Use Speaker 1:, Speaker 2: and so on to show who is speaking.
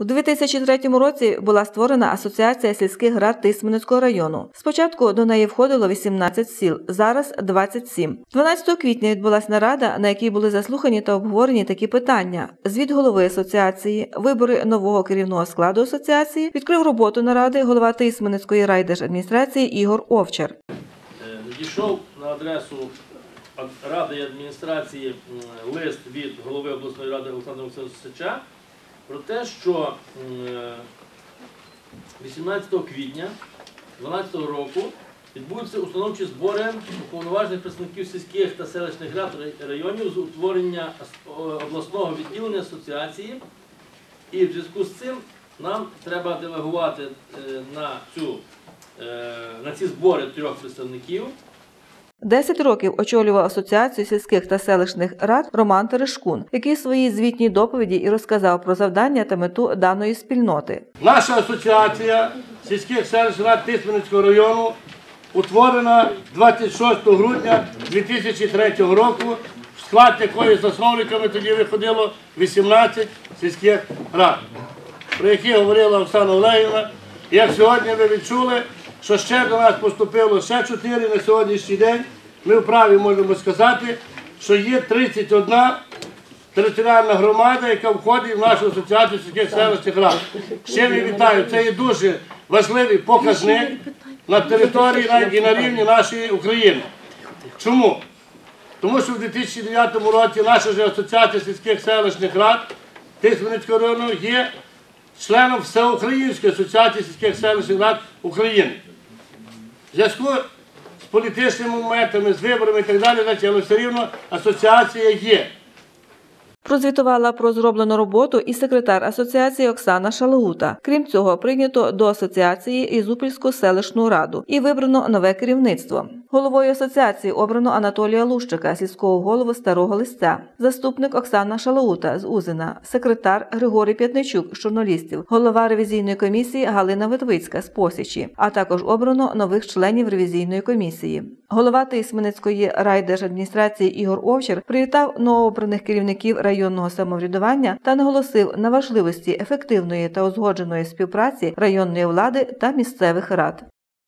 Speaker 1: У 2003 році була створена Асоціація сільських рад Тисменецького району. Спочатку до неї входило 18 сіл, зараз 27. 12 квітня відбулася нарада, на якій були заслухані та обговорені такі питання: звіт голови асоціації, вибори нового керівного складу асоціації, відкрив роботу наради голова Тисменецької райдержадміністрації Ігор Овчар.
Speaker 2: Е, Надійшов на адресу ради адміністрації лист від голови обласної ради Олександра Олександровича про те, що е, 18 квітня 2012 року відбудуться установчі збори уповноважених представників сільських та селищних рад районів з утворення обласного відділення асоціації. І в зв'язку з цим нам треба делегувати е, на, цю, е, на ці збори трьох представників.
Speaker 1: Десять років очолював Асоціацію сільських та селищних рад Роман Терешкун, який в своїй звітній доповіді і розказав про завдання та мету даної спільноти.
Speaker 3: Наша асоціація сільських селищ рад Тисменницького району утворена 26 грудня 2003 року, в склад якої засновниками тоді виходило 18 сільських рад, про які говорила Оксана Олегівна. Як сьогодні ви відчули, що ще до нас поступило ще 4 на сьогоднішній день, ми вправі можемо сказати, що є 31 територіальна громада, яка входить в нашу асоціацію сільських селищних рад. Чим я вітаю. Це є дуже важливий показник на території і на рівні нашої України. Чому? Тому що в 2009 році наша ж асоціація сільських селищних рад Тисменницького району є членом Всеукраїнської асоціації сільських селищних рад України. Зв'язку з політичними моментами, з виборами і так далі, значить, але все рівно асоціація є.
Speaker 1: Прозвітувала про зроблену роботу і секретар асоціації Оксана Шалаута. Крім цього, прийнято до асоціації Ізупільську селищну раду і вибрано нове керівництво. Головою асоціації обрано Анатолія Лущика, сільського голову старого листя, заступник Оксана Шалаута з Узина, секретар Григорій П'ятничук з журналістів, голова ревізійної комісії Галина Витвицька з Посічі, а також обрано нових членів ревізійної комісії. Голова Тисменецької райдержадміністрації Ігор Овчар привітав новообраних керівників районного самоврядування та наголосив на важливості ефективної та узгодженої співпраці районної влади та місцевих рад.